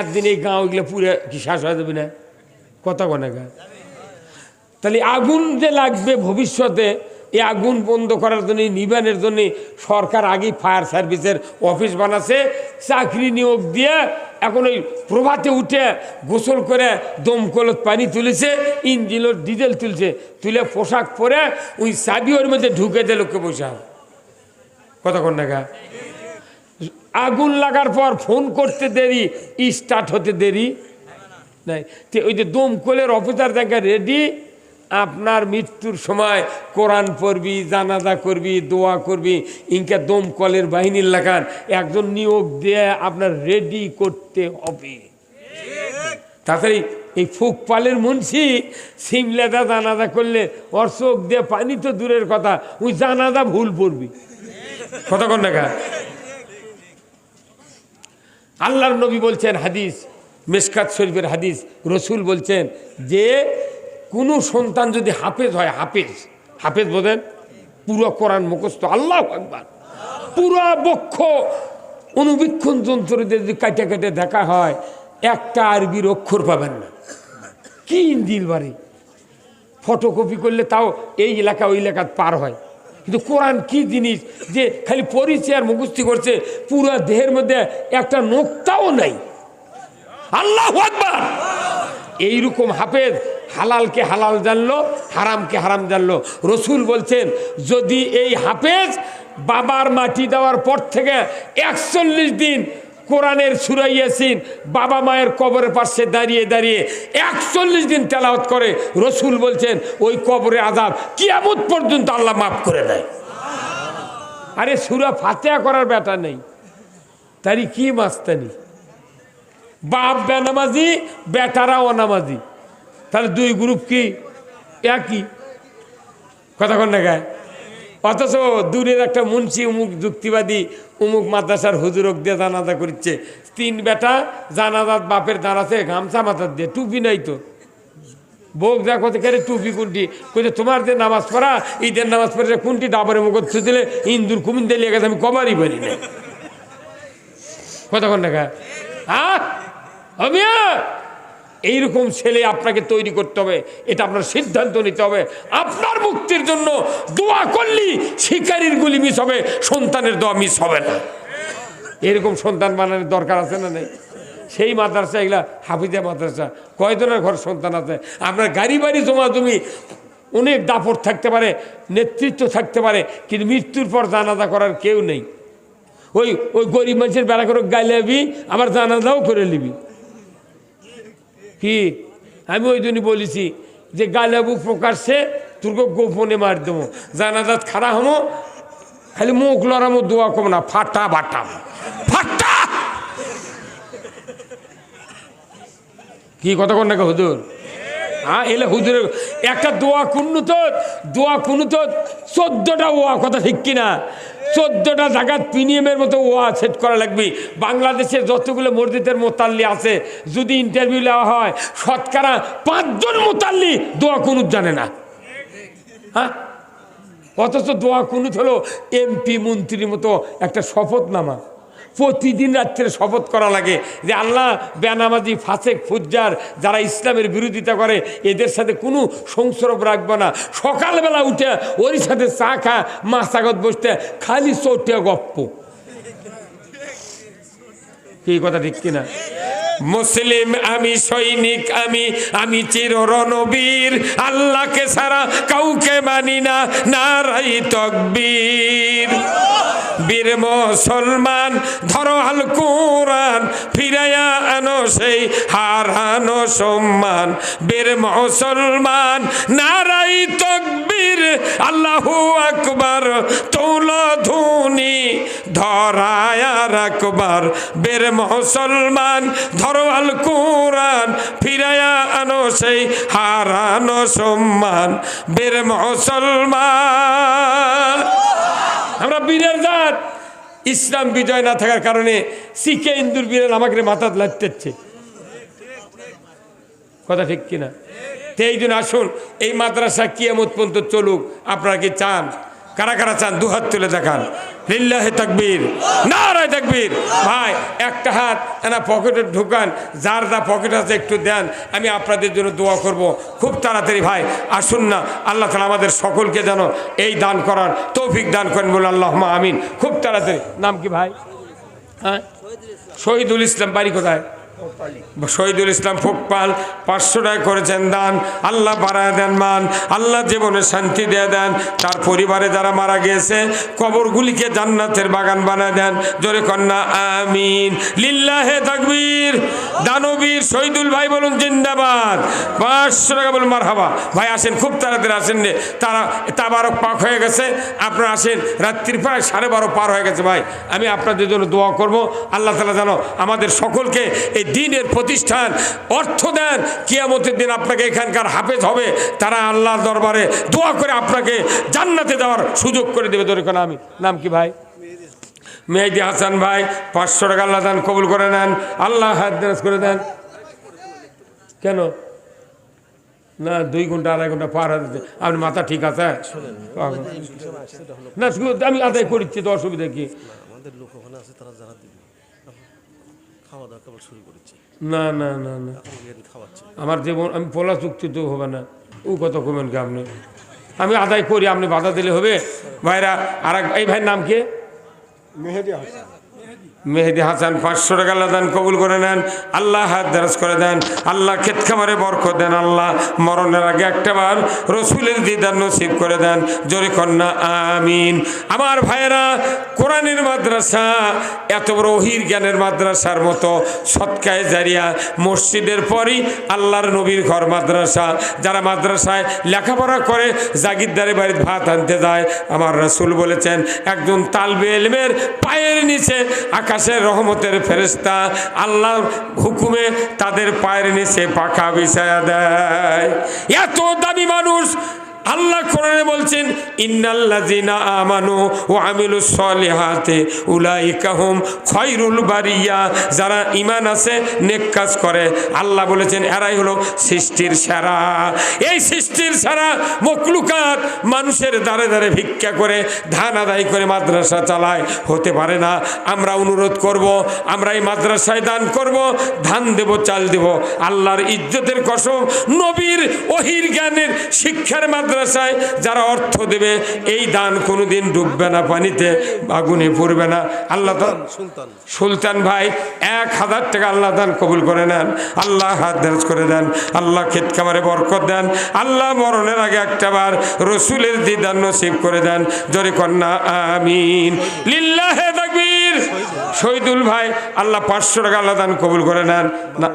একদিন এই গাঁ ওইগুলো পুরে কি শ্বাস হয়ে যাবে না? কথা কনে গা। তাহলে আগুন যে লাগবে ভবিষ্যতে, এই আগুন বন্ধ করার জন্য নিবানের জন্য সরকার আগেই ফায়ার সার্ভিসের অফিস বানাচ্ছে, চাকরি নিয়োগ দিয়ে এখন ওই প্রভাতে উঠে গোসল করে দমকলত পানি তুলেছে ইঞ্জিনের ডিজেল তুলছে, তুলে পোশাক পরে ওই চাবি ওর মধ্যে ঢুকে দিয়ে লোককে বসে কতক্ষণ দেখা আগুন লাগার পর ফোন করতে দেরি, স্টার্ট হতে দেরি। নাই। তো ওই যে দমকলের অফিসার দেখা রেডি, আপনার মৃত্যুর সময় কোরআন পড়বি, জানাজা করবি, দোয়া করবি, ইনকা দমকলের বাহিনীর লাগান, একজন নিয়োগ দিয়ে আপনার রেডি করতে হবে। তাড়াতাড়ি এই ফুকপালের মুন্সি সিমলাদা জানাজা করলে ওর চোখ দিয়ে পানি তো দূরের কথা, ওই জানাজা ভুল পড়বি। কতক্ষণ দেখা আল্লাহর নবী বলছেন হাদিস, মেসকাত শরীফের হাদিস, রসুল বলছেন যে কোনো সন্তান যদি হাফেজ হয়, হাফেজ। হাফেজ বোঝেন? পুরো কোরআন মুখস্থ। আল্লাহ একবার পুরো বক্ষ অনুবীক্ষণ যন্ত্র যদি কাটে কাটে দেখা হয়, একটা আরবির অক্ষর পাবেন না। কি ইন্দিল বাড়ি? ফটোকপি করলে তাও এই এলাকা, ওই এলাকা পার হয়। কিন্তু কোরআন কি জিনিস যে খালি পরিচয় আর মুখস্থি করছে? পুরো দেহের মধ্যে একটা নোকতাও নাই। আল্লাহ আকবার! এইরকম হাফেজ হালালকে হালাল জানলো, হারামকে হারাম জানলো। রসুল বলছেন, যদি এই হাফেজ বাবার মাটি দেওয়ার পর থেকে একচল্লিশ দিন কোরআনের সুরাইয়াসিন বাবা মায়ের কবরের পাশে দাঁড়িয়ে দাঁড়িয়ে একচল্লিশ দিন তেলাওয়াত করে রসুল বলছেন, ওই কবরে আজাব কিয়ামত পর্যন্ত আল্লাহ মাফ করে দেয়। আরে সুরা ফাতেহা করার ব্যাটা নেই। তারই কি মাস্তানি? বাপ বেনামাজি, বেটারা অনামাজি। তাহলে দুই গ্রুপ কি? একই। কতক্ষণ দেখায় অথচ দূরের একটা মুন্সি উমুক যুক্তিবাদী, উমুক মাদ্রাসার হুজুরক দিয়ে জানাজা করছে তিন বেটা জানাজাত বাপের দাঁড়াচ্ছে গামছা মাথার দিয়ে, টুপি নাই তো। বোক যা কত কেড়ে টুপি কোনটি? কইতে তোমার যে নামাজ পড়া, ঈদের নামাজ পড়ে কোনটি ডাবরে মুখ দিলে ইন্দুর কুমিন দিয়ে গেছে, আমি কবারই পারি না। কতক্ষণ দেখা হ্যাঁ অমিয়া এইরকম ছেলে আপনাকে তৈরি করতে হবে, এটা আপনার সিদ্ধান্ত নিতে হবে। আপনার মুক্তির জন্য দোয়া করলি শিকারির গুলি মিস হবে, সন্তানের দোয়া মিস হবে না। এরকম সন্তান বানানোর দরকার আছে না নেই? সেই মাদ্রাসা এগুলা, হাফিজা মাদ্রাসা, কয়জনের ঘর সন্তান আছে? আপনার গাড়ি বাড়ি জমা জমি অনেক দাপট থাকতে পারে, নেতৃত্ব থাকতে পারে, কিন্তু মৃত্যুর পর জানাজা করার কেউ নেই। ওই ওই গরিব মানুষের বেড়া করে গাইলাবি আবার জানাজাও করে নিবি। কি? আমি ওই জন্য বলেছি যে গালাবু প্রকাশ্যে তোরকে গোপনে মার দেবো। জানাজাত খারা হমো, খালি মুখ লড়ামো, দোয়া কম না, ফাটা বাটা। ফাটা! কি কথা কন হুজুর? হ্যাঁ এলে হুজুরের একটা দোয়া কুন্নু তো, দোয়া কুন্নু তো চোদ্দটা ওয়া, কথা ঠিক কিনা? চোদ্দটা জায়গাত প্রিমিয়ামের মতো ওয়া সেট করা লাগবে। বাংলাদেশের যতগুলো মসজিদের মোতাল্লি আছে, যদি ইন্টারভিউ নেওয়া হয়, শতকরা পাঁচজন মোতাল্লি দোয়া কুনুত জানে না। হ্যাঁ অথচ দোয়া কুনুত হলো এমপি, মন্ত্রীর মতো একটা শপথনামা। প্রতিদিন রাত্রে শপথ করা লাগে যে আল্লাহ বেনামাজি, ফাসেক, ফুজ্জার যারা ইসলামের বিরোধিতা করে, এদের সাথে কোনো সংসরব রাখব না। সকালবেলা উঠে ওর সাথে চা খা মাছাগত বসতে, খালি চোটে গপ্প। এই কথা ঠিক কিনা? মুসলিম, আমি সৈনিক, আমি আমি চির রণবীর আল্লাহকে ছাড়া কাউকে মানি না, নারাই তকবীর। বীর মুসলমান, ধরো আল কোরআন, ফিরাইয়া আনো সেই হারানো সম্মান। বীর মুসলমান, নারাই তকবীর, আল্লাহু আকবার, তৌল ধুনি ধরায়া রাখবার। বের মুসলমান ধরো আল কোরআন, ফিরাইয়া আনো সেই হারানো সম্মান। বের মুসলমান। আমরা বীরের জাত। ইসলাম বিজয় না থাকার কারণে শিখে ইন্দুর বীরের আমাকে মাথা লাগতেছে। কথা ঠিক কিনা? তো এই জন্য আসুন, এই মাদ্রাসা কিয়ামত পর্যন্ত চলুক, আপনারা কি চান? কারা কারা চান দুহাত তুলে দেখান। লিল্লাহে তাকবীর, নারায় তাকবীর। ভাই, একটা হাত এনা পকেটে ঢুকান, যার যা পকেট আছে একটু দেন, আমি আপনাদের জন্য দোয়া করব। খুব তাড়াতাড়ি ভাই, আসুন না, আল্লাহ তালা আমাদের সকলকে যেন এই দান করার তৌফিক দান করেন বলে আল্লাহ আমিন। খুব তাড়াতাড়ি, নাম কি ভাই? হ্যাঁ? শহীদুল ইসলাম, বাড়ি কোথায়? শহীদুল ইসলাম ফোকপাল পাঁচশো টাকা করেছেন দান, আল্লাহ বাড়ায় দেন মান, আল্লাহ জীবনে শান্তি দিয়ে দেন, তার পরিবারে যারা মারা গিয়েছে, কবরগুলিকে জান্নাতের বাগান বানায় দেন, জোরে কন্যা, আমিন। লিল্লাহে তাকবীর। দানবীর শহীদুল ভাই বলুন, জিন্দাবাদ। পাঁচশো টাকা বলুন মার হাবা ভাই আসেন, খুব তাড়াতাড়ি আসেন রে। তারা, তাবারক পাক হয়ে গেছে। আপনারা আসেন, রাত্রির প্রায় সাড়ে বারো পার হয়ে গেছে ভাই। আমি আপনাদের জন্য দোয়া করব। আল্লাহ তালা যেন আমাদের সকলকে এই দিনের প্রতিষ্ঠান অর্থ দেন কিয়ামতের দিন আপনাকে এখানকার হাফেজ হবে। তারা আল্লাহর দরবারে দোয়া করে আপনাকে জান্নাতে দেওয়ার সুযোগ করে দেবে। ধরে কোন আমি নাম কি ভাই? মেহেদি হাসান ভাই পাঁচশো টাকা আল্লাহ দান কবুল করে নেন। আল্লাহ হাত করে দেন। কেন? না দুই ঘণ্টা আড়াই ঘণ্টা পার হতে আপনার মাথা ঠিক আছে? না শুধু আমি আদায় করছি তো অসুবিধা কি? আমাদের লোক ওখানে আছে তারা যারা খাওয়া দাওয়া কেবল শুরু করেছে। না না না না। আমার জীবন আমি পোলা চুক্তি তো হবে না। ও কত কমেন কে আপনি? আমি আদায় করি আপনি বাধা দিলে হবে। ভাইরা আর এক- এই ভাইয়ের নাম কে? মেহেদি হাসান। পাঁচশো টাকা আল্লাহ দান, কবুল করে নেন। আল্লাহ হাত দারাজ করে দেন। আল্লাহ ক্ষেত খামারে বরকত দেন আল্লাহ। মরণের আগে একটাবার রসুলের দিদার নসিব করে দেন। জোরে কন্যা, আমিন। আমার ভাইয়েরা, কোরআনের মাদ্রাসা এত বড় ওহির জ্ঞানের মাদ্রাসার মতো সৎকায় জারিয়া মসজিদের পরই আল্লাহর নবীর ঘর মাদ্রাসা। যারা মাদ্রাসায় লেখাপড়া করে জাগিরদারে বাড়ির ভাত আনতে যায়, আমার রাসূল বলেছেন, একজন তালবে এলমের পায়ের নিচে আকাশের রহমতের ফেরেস্তা আল্লাহর হুকুমে তাদের পায়ের নিচে পাখা বিছায়া দেয়। এত দামি মানুষ আল্লাহ কোরআনে বলছেন, ইন্নাল্লাযিনা আমানু ওয়া আমিলুস সলিহাতে উলাইকা হুম খয়রুল বারিয়া। যারা ঈমান আছে, নেক কাজ করে। আল্লাহ বলেছেন, এরাই হলো সৃষ্টির সেরা। এই সৃষ্টির সেরা মকলুকাত মানুষের দ্বারে দ্বারে ভিক্ষা করে, ধান আদায় করে মাদ্রাসা চালায়। হতে পারে না, আমরা অনুরোধ করব, আমরা এই মাদ্রাসায় দান করব, ধান দেব, চাল দেব। আল্লাহর ইজ্জতের কসম, নবীর ওহির জ্ঞানের শিক্ষার মাদ্রাসায় যারা অর্থ দেবে এই দান কোনোদিন ডুববে না পানিতে আগুনে পড়বে না। আল্লাহ সুলতান সুলতান। ভাই এক হাজার টাকা আল্লাহ দান কবুল করে নেন। আল্লাহ হাত দেরাজ করে দেন। আল্লাহ ক্ষেত খামারে বরকত দেন। আল্লাহ মরণের আগে একটাবার রসুলের দিদান নসিব করে দেন। জোরে কন্যা আমিন। লিল্লাহে তাকবীর। শহীদুল ভাই আল্লাহ পাঁচশো টাকা আল্লাহ দান কবুল করে নেন। না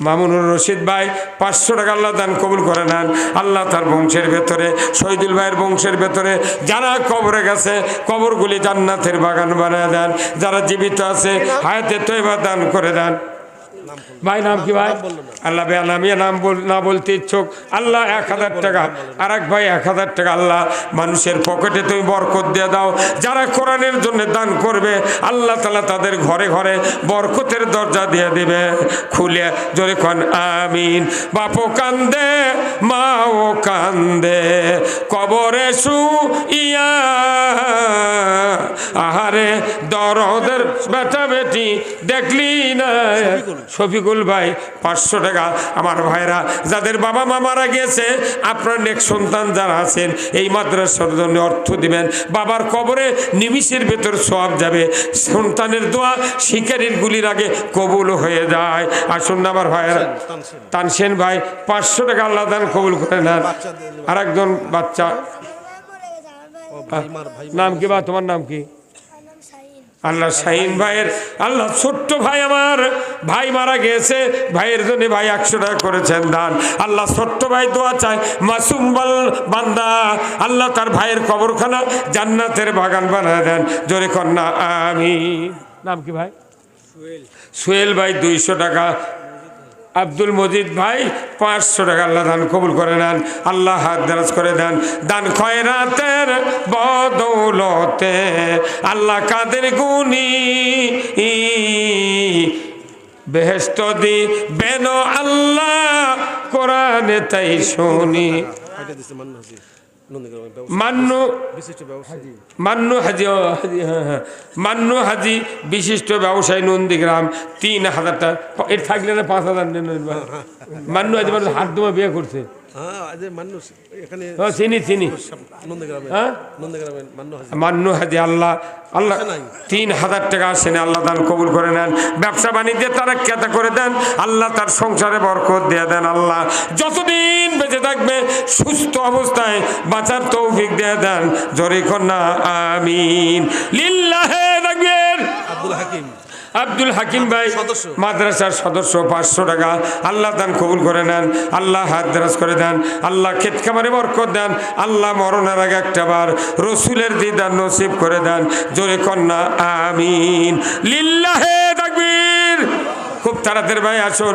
মামুনুর রশিদ ভাই পাঁচশো টাকা আল্লাহ দান কবুল করে নেন। আল্লাহ তার বংশের ভেতরে, শহীদুল ভাইয়ের বংশের ভেতরে যারা কবরে গেছে, কবরগুলি জান্নাতের বাগান বানায় দেন। যারা জীবিত আছে, হায়াতে তৈবা দান করে দেন। ভাই, নাম কি ভাই? আল্লাহ ভাই নামিয়ে নাম না বলতে ইচ্ছুক। আল্লাহ এক হাজার টাকা। আর এক ভাই এক হাজার টাকা। আল্লাহ মানুষের পকেটে তুমি বরকত দিয়ে দাও। যারা কোরআনের জন্য দান করবে, আল্লাহ তালা তাদের ঘরে ঘরে বরকতের দরজা দিয়ে দিবে। খুলে জোরে কন, আমিন। বাপো কান্দে, মাও কান্দে। কবরে সু ইয়া আহারে দরদের বেটা বেটি দেখলি না। শফিকুল ভাই পাঁচশো টাকা। আমার ভাইরা যাদের বাবা মা মারা গিয়েছে আপনার নেক সন্তান যারা আছেন এই মাদ্রাসার জন্য অর্থ দিবেন। বাবার কবরে নিমিষের ভেতর সব যাবে। সন্তানের দোয়া শিকারির গুলির আগে কবুল হয়ে যায়। আসুন না আমার ভাইয়েরা। তানসেন। ভাই পাঁচশো টাকা আল্লাহ দান কবুল করে নেন। আর একজন বাচ্চা। নাম কি বা? তোমার নাম কি? আল্লাহ শাহিন ভাইয়ের আল্লাহ ছোট্ট ভাই আমার। ভাই মারা গেছে ভাইয়ের জন্য ভাই একশো টাকা করেছেন দান। আল্লাহ ছোট্ট ভাই দোয়া চায় মাসুম বল বান্দা আল্লাহ তার ভাইয়ের কবরখানা জান্নাতের বাগান বানায় দেন। জোরে কন্যা আমি নাম কি ভাই? সোহেল ভাই দুইশো টাকা আব্দুল মজিদ ভাই পাঁচশো টাকা আল্লাহ দান কবুল করে নেন, আল্লাহ হাত দারাজ করে দেন। দান খয়রাতের বদৌলতে আল্লাহ কাদের গুনি বেহেস্ত দি বেন আল্লাহ কোরআনে তাই শুনি। মান্য বিশিষ্ট ব্যবসায়ী। মান্য হাজি ও, হাজি হ্যাঁ হ্যাঁ। মান্য হাজি বিশিষ্ট ব্যবসায়ী নন্দীগ্রাম তিন হাজার টাকা এর থাকলে না পাঁচ হাজার নেন মান্য হাজি মানুষ হাত ধোয়া বিয়ে করছে। চিনি চিনি মান্য হাজি আল্লাহ আল্লাহ তিন হাজার টাকা আসেন আল্লাহ দান কবুল করে নেন ব্যবসা বাণিজ্যে তারা করে দেন আল্লাহ তার সংসারে বরকত দিয়ে দেন আল্লাহ যতদিন বেঁচে থাকবে সুস্থ অবস্থায় বাঁচার তৌফিক দিয়ে দেন জরি কন্যা আমিন লিল্লাহে আব্দুল হাকিম আব্দুল হাকিম ভাই সদস্য। মাদ্রাসার সদস্য পাঁচশো টাকা। আল্লাহ দান কবুল করে নেন আল্লাহ হাত দেরাজ করে দেন আল্লাহ খেতখামারে খামারে বরকত দেন আল্লাহ মরণের আগে একটা বার রসুলের দিদার নসিব করে দেন জোরে কন্যা আমিন। লিল্লাহে তাকবীর। খুব তাড়াতাড়ি ভাই আসুন।